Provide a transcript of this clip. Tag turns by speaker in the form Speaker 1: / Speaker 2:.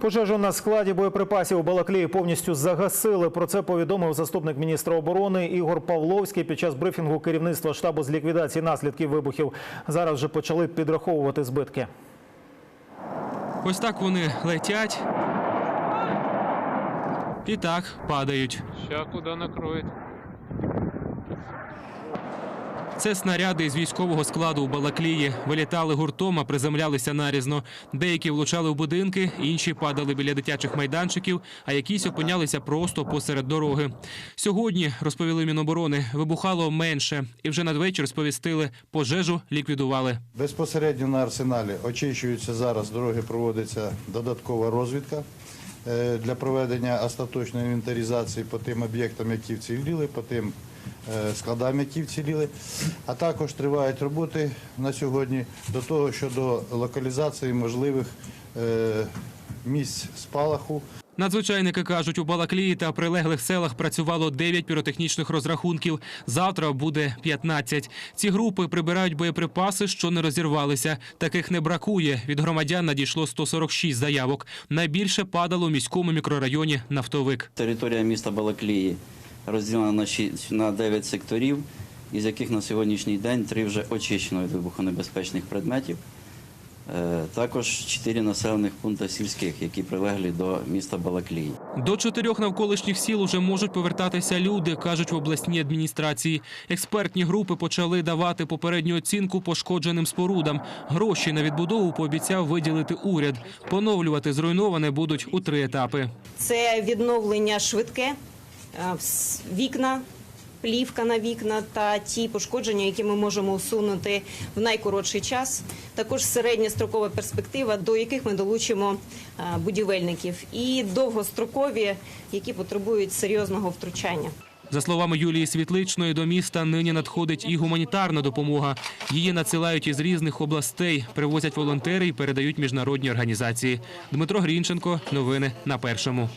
Speaker 1: Пожежу на складі боєприпасів у Балаклії повністю загасили. Про це повідомив заступник міністра оборони Ігор Павловський під час брифінгу керівництва штабу з ліквідації наслідків вибухів. Зараз вже почали підраховувати збитки.
Speaker 2: Ось так вони летять. І так падають.
Speaker 3: Ща куда накроет.
Speaker 2: Це снаряди з військового складу у Балаклії. Вилітали гуртом, а приземлялися нарізно. Деякі влучали в будинки, інші падали біля дитячих майданчиків, а якісь опинялися просто посеред дороги. Сьогодні, розповіли Міноборони, вибухало менше. І вже надвечір сповістили, пожежу ліквідували.
Speaker 4: Безпосередньо на арсеналі очищуються зараз дороги, проводиться додаткова розвідка е, для проведення остаточної інвентаризації по тим об'єктам, які вціліли, по тим складам, які вціліли. А також тривають роботи на сьогодні до того щодо локалізації можливих е, місць спалаху.
Speaker 2: Надзвичайники кажуть, у Балаклії та прилеглих селах працювало 9 піротехнічних розрахунків. Завтра буде 15. Ці групи прибирають боєприпаси, що не розірвалися. Таких не бракує. Від громадян надійшло 146 заявок. Найбільше падало у міському мікрорайоні Нафтовик.
Speaker 5: Територія міста Балаклії розділена на шість- на 9 секторів, із яких на сьогоднішній день три вже очищено від вибухонебезпечних предметів. Е, Також чотири населених пункти сільських, які прилеглі до міста Балаклії.
Speaker 2: До чотирьох навколишніх сіл уже можуть повертатися люди, кажуть в обласній адміністрації. Експертні групи почали давати попередню оцінку пошкодженим спорудам. Гроші на відбудову пообіцяв виділити уряд. Поновлювати зруйноване будуть у три етапи.
Speaker 6: Це відновлення швидке, вікна, плівка на вікна та ті пошкодження, які ми можемо усунути в найкоротший час. Також середньострокова перспектива, до яких ми долучимо е, будівельників, і довгострокові, які потребують серйозного втручання.
Speaker 2: За словами Юлії Світличної, до міста нині надходить і гуманітарна допомога. Її надсилають із різних областей, привозять волонтери і передають міжнародні організації. Дмитро Грінченко, новини на першому.